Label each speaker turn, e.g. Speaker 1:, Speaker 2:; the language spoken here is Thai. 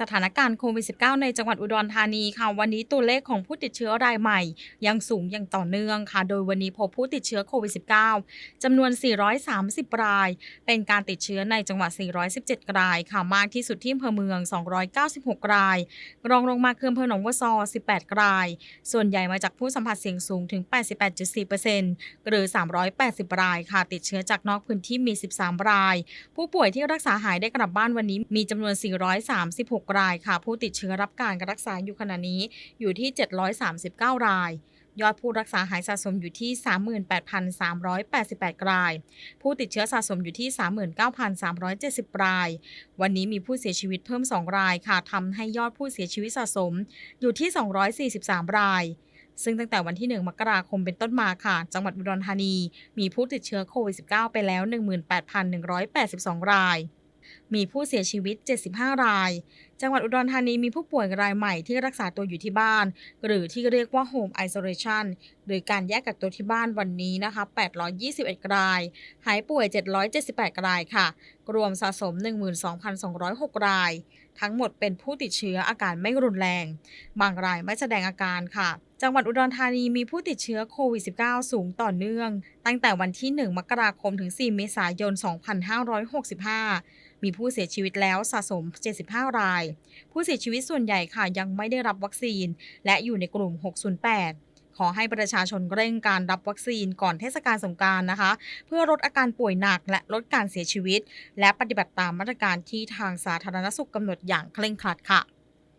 Speaker 1: สถานการณ์โควิด -19 ในจังหวัดอุดรธานีค่ะ วันนี้ตัวเลขของผู้ติดเชื้อรายใหม่ ยังสูงอย่างต่อเนื่องค่ะ โดยวันนี้พบผู้ติดเชื้อโควิด -19 จำนวน 430 ราย เป็นการติดเชื้อในจังหวัด 417 รายค่ะ มากที่สุดที่อำเภอเมือง 296 ราย รองลงมาคืออำเภอหนองบัวซอ 18 ราย ส่วนใหญ่มาจากผู้สัมผัสเสี่ยงสูงถึง 88.4%หรือ 380 รายค่ะ ติดเชื้อจากนอกพื้นที่มี 13 ราย ผู้ป่วยที่รักษาหายได้กลับบ้านวันนี้มีจำนวน 436รายค่ะ ผู้ติดเชื้อรับการรักษาอยู่ขณะนี้อยู่ที่ 739 ราย ยอดผู้รักษาหายสะสมอยู่ที่ 38,388 ราย ผู้ติดเชื้อสะสมอยู่ที่ 39,370 ราย วันนี้มีผู้เสียชีวิตเพิ่ม 2 รายค่ะทำให้ยอดผู้เสียชีวิตสะสมอยู่ที่ 243 รายซึ่งตั้งแต่วันที่ 1 มกราคมเป็นต้นมาค่ะ จังหวัดอุดรธานี มีผู้ติดเชื้อโควิด -19 ไปแล้ว 18,182 ราย มีผู้เสียชีวิต 75 ราย จังหวัดอุดรธานีมีผู้ป่วยรายใหม่ที่รักษาตัวอยู่ที่บ้าน หรือที่เรียกว่า Home Isolation หรือการแยกกักตัวที่บ้านวันนี้นะคะ 821 ราย หายป่วย 778 รายค่ะ รวมสะสม 12,206 ราย ทั้งหมดเป็นผู้ติดเชื้ออาการไม่รุนแรง บางรายไม่แสดงอาการค่ะจังหวัดอุดรธานีมีผู้ติดเชื้อโควิด -19 สูงต่อเนื่อง ตั้งแต่วันที่ 1 มกราคมถึง 4 เมษายน 2565 มีผู้เสียชีวิตแล้วสะสม 75 รายผู้เสียชีวิตส่วนใหญ่ค่ะยังไม่ได้รับวัคซีน และอยู่ในกลุ่ม 608ขอให้ประชาชนเร่งการรับวัคซีนก่อนเทศกาลสงการนะคะ เพื่อลดอาการป่วยหนักและลดการเสียชีวิต และปฏิบัติตามมาตรการที่ทางสาธารณสุขกำหนดอย่างเคร่งครัดค่ะ